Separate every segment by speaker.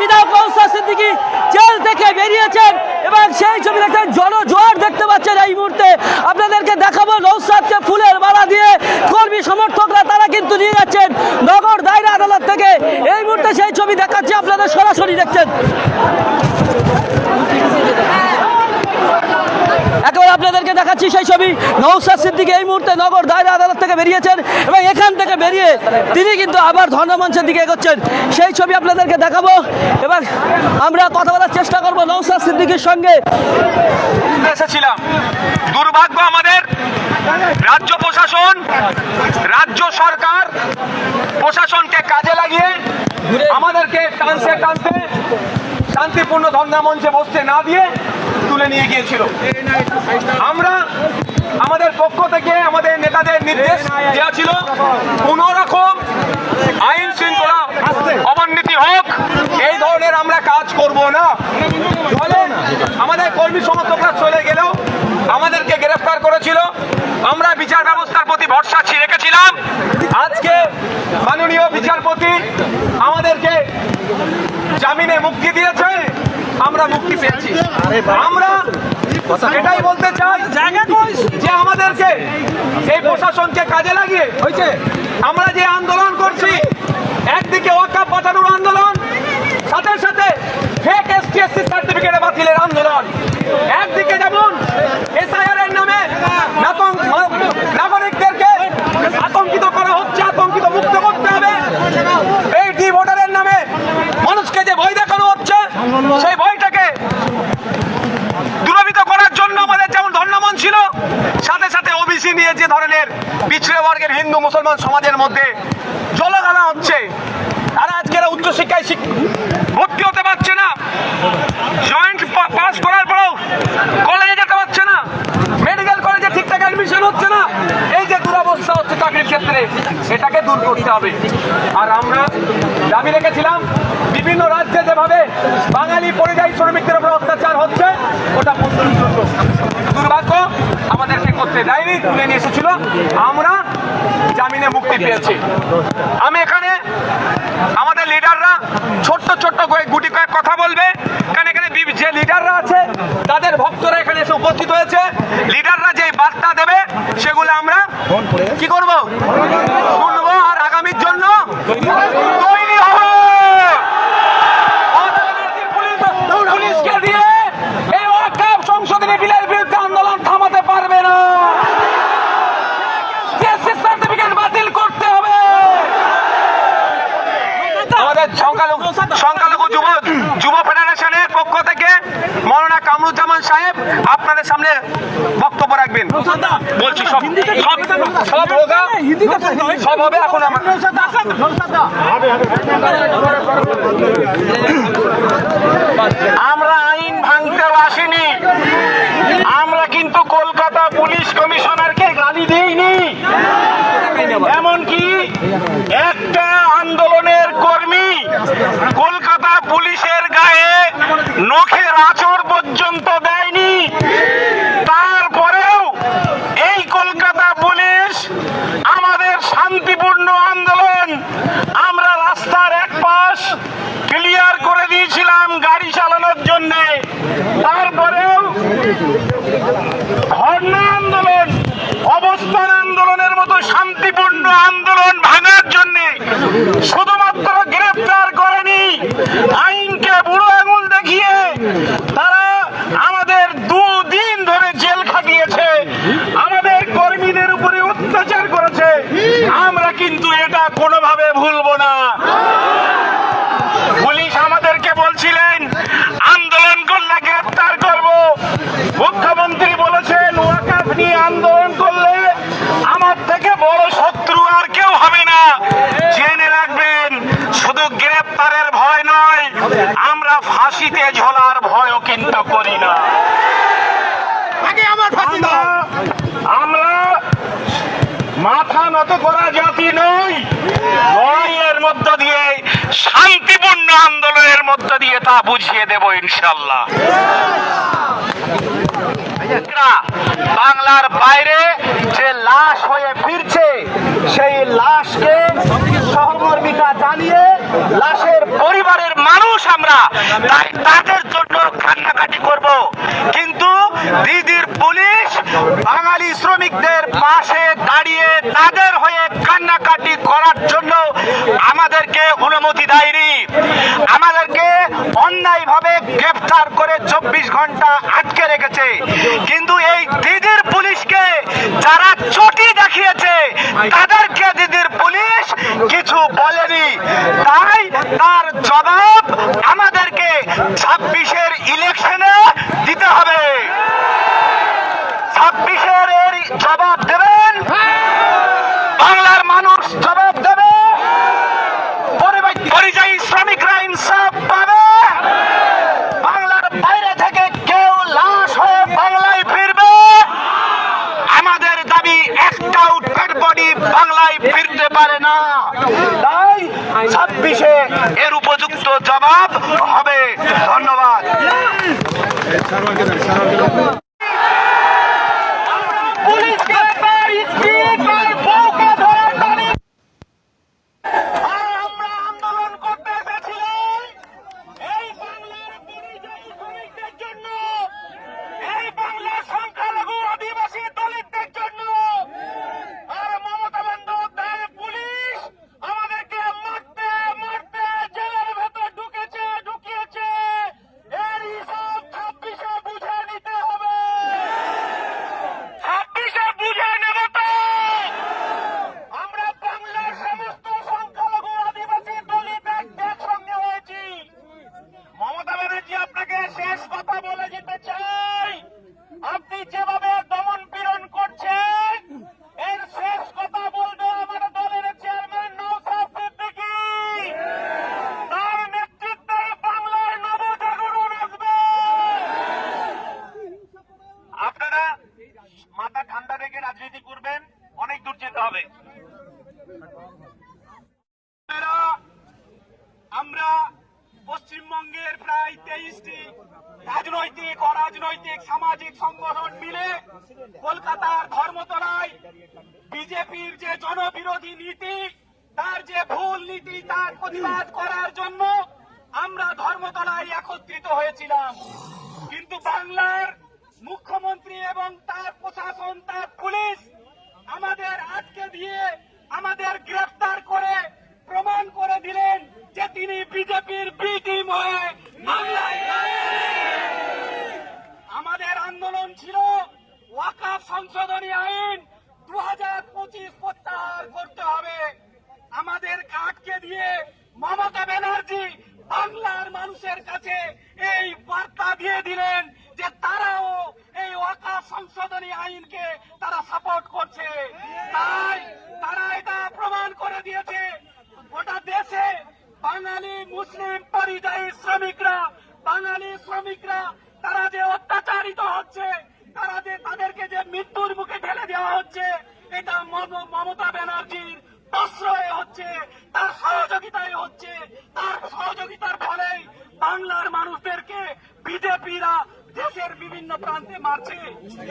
Speaker 1: বিধায়ক নৌসাদ সিদ্দিকি জেল থেকে বেরিয়েছেন এবং সেই ছবি দেখছেন জনজোয়ার দেখতে পাচ্ছেন এই মুহূর্তে। আপনাদেরকে দেখাবো নৌসাদকে ফুলের মালা দিয়ে কর্মী সমর্থকরা তারা কিন্তু নিয়ে যাচ্ছেন নগর দায়রা আদালত থেকে। এই মুহূর্তে সেই ছবি দেখাচ্ছি আপনাদের সরাসরি দেখছেন। আপনাদেরকে দেখাচ্ছি সেই ছবি। নৌসাদ সিদ্দিকী এই মুহূর্তে নগর দায়রা আদালত থেকে বেরিয়েছেন এবং এখান থেকে বেরিয়ে তিনি কিন্তু আবার ধর্ণমঞ্চের দিকে এগোচ্ছেন। সেই ছবি আপনাদেরকে দেখাবো। এবং আমরা কথা বলার চেষ্টা করব নৌসাদ সিদ্দিকীর সঙ্গে।
Speaker 2: এসেছিলাম। দুর্ভাগ্য আমাদের। রাজ্য প্রশাসন, রাজ্য সরকার প্রশাসনকে কাজে লাগিয়ে আমাদেরকে টানতে টানতে শান্তিপূর্ণ ধর্ণা মঞ্চে বসতে না দিয়ে তুলে নিয়ে গিয়েছিল। আমরা আমাদের পক্ষ থেকে আমাদের নেতাদের নির্দেশ দেওয়া ছিল কোন রকম আইন শৃঙ্খলা অবনতি হোক, এই ধরনের আমরা কাজ করব না। ফলে আমাদের কর্মী সমর্থকরা চলে গেলেও আমাদেরকে গ্রেফতার করেছিল। আমরা বিচার ব্যবস্থার প্রতি ভরসা রেখেছিলাম। আজকে মাননীয় বিচারপতি আমাদেরকে জামিনে মুক্তি দিয়েছে, আমরা মুক্তি পেয়েছি। আমরা এটাই বলতে চাই যে আমাদেরকে এই প্রশাসনকে কাজে লাগিয়ে, হয়েছে? আমরা যে আন্দোলন করছি, একদিকে ওয়াকাপ বাঁচানোর আন্দোলন, সাথে সাথে ফেক এসটিএসসি সার্টিফিকেট বাতিলের আন্দোলন। একদিকে যেমন এসআইআর এর নামে নাতং- নাগরিকদেরকে আতঙ্কিত করা হচ্ছে আতঙ্কিত মুক্ত করতে হবে এই ডি ভোটারের নামে মানুষকে যে ভয় দেখানো হচ্ছে সেই ভয়টাকে দূরীভূত করার জন্য আমাদের যেমন ধর্ণামন ছিল সাথে সাথে ওবিসি নিয়ে যে ধরনের পিছড়ে বর্গের হিন্দু মুসলমান সমাজের মধ্যে জলগালা হচ্ছে। তারা আজকের উচ্চশিক্ষায় শিক- ভর্তি হতে পারছে না। জয়েন্ট পাস করার পরেও কলেজে যেতে পারছে না। মেডিকেল কলেজে ঠিকঠাক অ্যাডমিশন হচ্ছে না। এই যে দুরবস্থা হচ্ছে চাকরির ক্ষেত্রে, এটাকে দূর করতে হবে। আর আমরা দাবি রেখেছিলাম, বিভিন্ন রাজ্যে যেভাবে বাঙালি পরিযায়ী শ্রমিকদের উপর অত্যাচার হচ্ছে, ওটা দুর্ভাগ্য। আমাদেরকে করতে দেয়নি, তুলে নিয়ে এসেছিল। আমরা জামিনে মুক্তি পেয়েছি। আমি এখানে আমাদের লিডাররা ছোট্ট ছোট্ট গুটি কয়েক কথা বলবে। এখানে এখানে যে লিডাররা আছে, তাদের ভক্তরা এখানে এসে উপস্থিত হয়েছে। লিডাররা যে বার্তা দেবে, সেগুলো আমরা কি করব শুনব আর আগামীর জন্য তৈরি হব পুলিশ- পুলিশকে দিয়ে এই ওয়াকাব সংশোধনী বিলের বিরুদ্ধে আন্দোলন থামাতে পারবে না সার্টিফিকেট বাতিল করতে হবে আমাদের সংখ্যালঘু সংখ্যালঘু যুব যুব ফেডারেশনের পক্ষ থেকে মৌলানা কামরুজ্জামান সাহেব, আপনাদের সামনে বক্তব্য রাখবেন। বলছি, সব সব সব হবে এখন আমার আইন ভাঙতেও আসিনি। আমরা কিন্তু কলকাতা পুলিশ কমিশনারকে গালি দিইনি। এমনকি একটা আন্দোলনের কর্মী কলকাতা পুলিশের গায়ে নখের আচর পর্যন্ত দেয়নি তারপরেও এই কলকাতা পুলিশ আমাদের শান্তিপূর্ণ আন্দোলন আমরা রাস্তার এক পাশ ক্লিয়ার করে দিয়েছিলাম গাড়ি চালানোর জন্য তারপরেও ধর্ণা আন্দোলন অবস্থান আন্দোলনের মতো শান্তিপূর্ণ আন্দোলন ভাঙার জন্য শুধুমাত্র গ্রেফতার করেনি আইনকে বুড়ো আঙুল দেখিয়ে তারা আমাদের দুদিন ধরে জেল খাটিয়েছে আমাদের কর্মীদের উপরে অত্যাচার করেছে আমরা কিন্তু এটা কোনোভাবে ভুলবো না পুলিশ আমাদেরকে বলছিলেন আন্দোলন করলে গ্রেফতার করব মুখ্যমন্ত্রী বলেছেন ওয়াকাফ নিয়ে আন্দোলন করলে আমার থেকে বড় শত্রু আর কেউ হবে না জেনে রাখবেন শুধু গ্রেফতারের ভয় নয় আমরা ফাঁসিতে ঝোলার ভয়ও কিন্তু করি না। আমরা- আমরা মাথা নত করা জাতি নই। লড়াইয়ের মধ্য দিয়ে শান্তিপূর্ণ আন্দোলনের মধ্য দিয়ে তা বুঝিয়ে দেব ইনশাল্লাহ। বাংলার বাইরে যে লাশ হয়ে ফিরছে, সেই লাশকে সহমর্মিতা জানিয়ে লাশের পরিবারের মানুষ
Speaker 3: আমরা তাই তাদের জন্য কান্নাকাটি করব। কিন্তু দিদির পুলিশ বাঙালি শ্রমিকদের পাশে দাঁড়িয়ে তাদের হয়ে কান্নাকাটি করার জন্য আমাদেরকে অনুমতি দেয়নি। আমাদেরকে অন্যায়ভাবে গ্রেফতার করে চব্বিশ ঘণ্টা আটকে কিন্তু এই দিদির পুলিশকে যারা চটি দেখিয়েছে তাদেরকে 잘 왔게 잘 왔게 অরাজনৈতিক সামাজিক সংগঠন মিলে কলকাতার ধর্মতলায় বিজেপির যে জনবিরোধী নীতি, তার যে ভুল নীতি, তার প্রতিবাদ করার জন্য আমরা ধর্মতলায় একত্রিত হয়েছিলাম। কিন্তু বাংলার মুখ্যমন্ত্রী এবং তার প্রশাসন, তার পুলিশ আমাদের আটকে দিয়ে আমাদের গ্রেফতার করে প্রমাণ করে দিলেন যে তিনি বিজেপির বি টিম হয়ে বাংলায় আমাদের আন্দোলন ছিল ওয়াকাফ সংশোধনী আইন দু হাজার পঁচিশ প্রত্যাহার করতে হবে। আমাদের আটকে দিয়ে মমতা ব্যানার্জি বাংলার মানুষের কাছে এই বার্তা দিয়ে দিলেন যে তারাও এই ওয়াকাফ সংশোধনী আইনকে তারা সাপোর্ট করছে। তাই তারা এটা প্রমাণ করে দিয়েছে। গোটা দেশে বাঙালি মুসলিম পরিযায়ী শ্রমিকরা, বাঙালি শ্রমিকরা তারা যে অত্যাচারিত হচ্ছে মৃত্যুর মুখে ঠেলে দেওয়া হচ্ছে। এটা মম- মমতা ব্যানার্জির প্রশ্রয়ে হচ্ছে, তার সহযোগিতায় হচ্ছে, তার সহযোগিতার ফলেই বাংলার মানুষদেরকে বিজেপিরা দেশের বিভিন্ন প্রান্তে মারছে।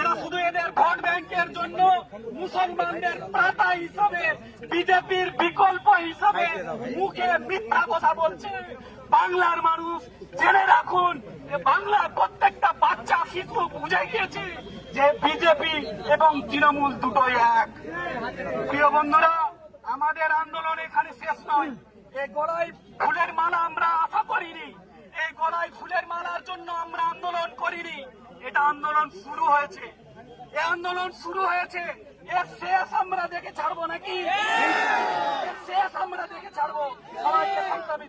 Speaker 3: এরা শুধু এদের ভোট ব্যাংকের জন্য মুসলমানদের প্রাতা হিসাবে, বিজেপির বিকল্প হিসাবে মুখে মিথ্যা কথা বলছে। বাংলার মানুষ জেনে রাখুন যে বাংলার প্রত্যেকটা বাচ্চা শিশু বুঝে গিয়েছে যে বিজেপি এবং তৃণমূল দুটোই এক। প্রিয় বন্ধুরা, আমাদের আন্দোলন এখানে শেষ নয়। এই গড়াই ফুলের মালা আমরা আশা করিনি। এই গলায় ফুলের মালার জন্য আমরা আন্দোলন করিনি। এটা আন্দোলন শুরু হয়েছে। এ আন্দোলন শুরু হয়েছে। এর শেষ আমরা দেখে ছাড়বো নাকি? শেষ আমরা দেখে ছাড়বো। সবাইকে সংগ্রামী